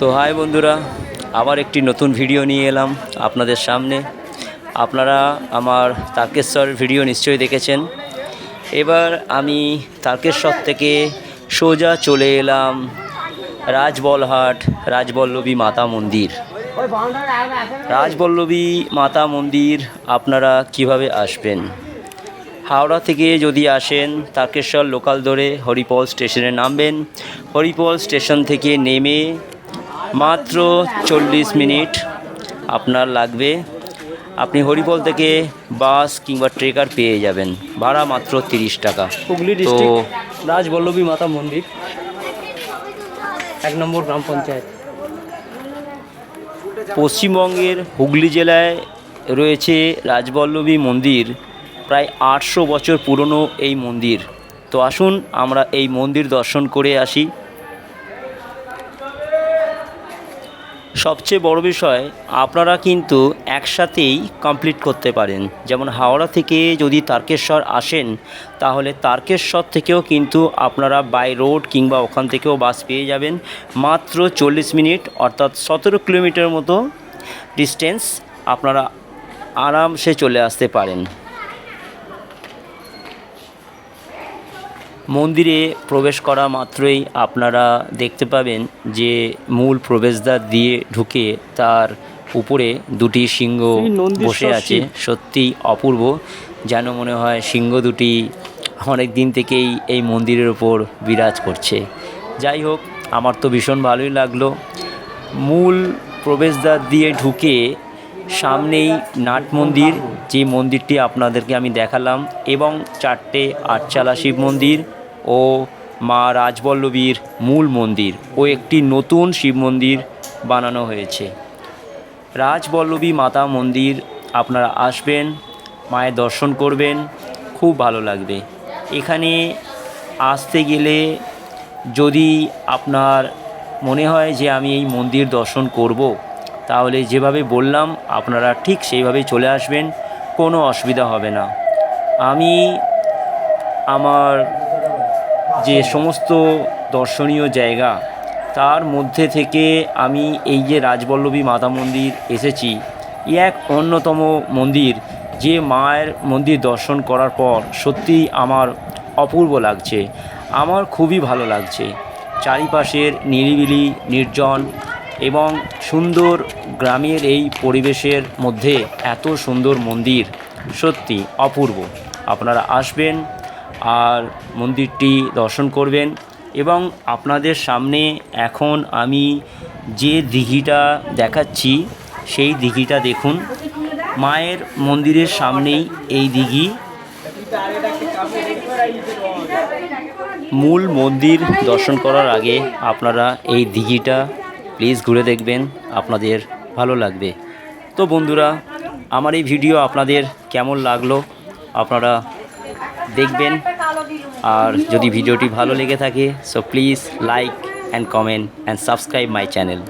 তো হাই বন্ধুরা, আবার একটি নতুন ভিডিও নিয়ে এলাম আপনাদের সামনে। আপনারা আমার তারকেশ্বর ভিডিও নিশ্চয়ই দেখেছেন। এবার আমি তারকেশ্বর থেকে সোজা চলে এলাম রাজবলহাট রাজবল্লভী মাতা মন্দির। রাজবল্লভী মাতা মন্দির আপনারা কীভাবে আসবেন? হাওড়া থেকে যদি আসেন, তারকেশ্বর লোকাল ধরে হরিপল স্টেশনে নামবেন। হরিপল স্টেশন থেকে নেমে মাত্র চল্লিশ মিনিট আপনার লাগবে। আপনি হরিপল থেকে বাস কিংবা ট্রেকার পেয়ে যাবেন। ভাড়া মাত্র তিরিশ টাকা। হুগলি তো রাজবল্লভী মাতা মন্দির এক নম্বর গ্রাম পঞ্চায়েত। পশ্চিমবঙ্গের হুগলি জেলায় রয়েছে রাজবল্লভী মন্দির। প্রায় আটশো বছর পুরনো এই মন্দির। তো আসুন আমরা এই মন্দির দর্শন করে আসি। সবচেয়ে বড় বিষয়, আপনারা কিন্তু একসাথেই কমপ্লিট করতে পারেন। যেমন হাওড়া থেকে যদি তারকেশ্বর আসেন, তাহলে তারকেশ্বর থেকেও কিন্তু আপনারা বাই রোড কিংবা ওখান থেকেও বাস পেয়ে যাবেন। মাত্র চল্লিশ মিনিট, অর্থাৎ সতেরো কিলোমিটার মতো ডিস্টেন্স আপনারা আরামসে চলে আসতে পারেন। মন্দিরে প্রবেশ করা মাত্রই আপনারা দেখতে পাবেন যে মূল প্রবেশদ্বার দিয়ে ঢুকে তার উপরে দুটি সিংহ বসে আছে। সত্যি অপূর্ব। যেন মনে হয় সিংহ দুটি অনেক দিন থেকেই এই মন্দিরের ওপর বিরাজ করছে। যাই হোক আমার তো ভীষণ ভালোই লাগল। মূল প্রবেশদ্বার দিয়ে ঢুকে সামনেই নাট মন্দির যে মন্দিরটি আপনাদেরকে আমি দেখালাম এবং চারটে আটচালা শিব মন্দির ও মা রাজবল্লভীর মূল মন্দির ও একটি নতুন শিব মন্দির বানানো হয়েছে। রাজবল্লভী মাতা মন্দির আপনারা আসবেন, মায়ের দর্শন করবেন, খুব ভালো লাগবে। এখানে আসতে গেলে যদি আপনার মনে হয় যে আমি এই মন্দির দর্শন করব, তাহলে যেভাবে বললাম, আপনারা ঠিক সেইভাবে চলে আসবেন, কোনো অসুবিধা হবে না। আমি আমার যে সমস্ত দর্শনীয় জায়গা, তার মধ্যে থেকে আমি এই যে রাজবল্লভী মাতা মন্দির এসেছি ই এক অন্যতম মন্দির যে মায়ের মন্দির দর্শন করার পর সত্যিই আমার অপূর্ব লাগছে। আমার খুবই ভালো লাগছে। চারিপাশের নিরিবিলি, নির্জন এবং সুন্দর গ্রামের এই পরিবেশের মধ্যে এত সুন্দর মন্দির সত্যি অপূর্ব। আপনারা আসবেন আর মন্দিরটি দর্শন করবেন এবং আপনাদের সামনে এখন আমি যে দিঘিটা দেখাচ্ছি, সেই দিঘিটা দেখুন। মায়ের মন্দিরের সামনেই এই দিঘি। মূল মন্দির দর্শন করার আগে আপনারা এই দিঘিটা প্লিজ ঘুরে দেখবেন, আপনাদের ভালো লাগবে। তো বন্ধুরা, আমার এই ভিডিও আপনাদের কেমন লাগল? আপনারা দেখবেন। আর যদি ভিডিওটি ভালো লেগে থাকে so please like and comment and subscribe my channel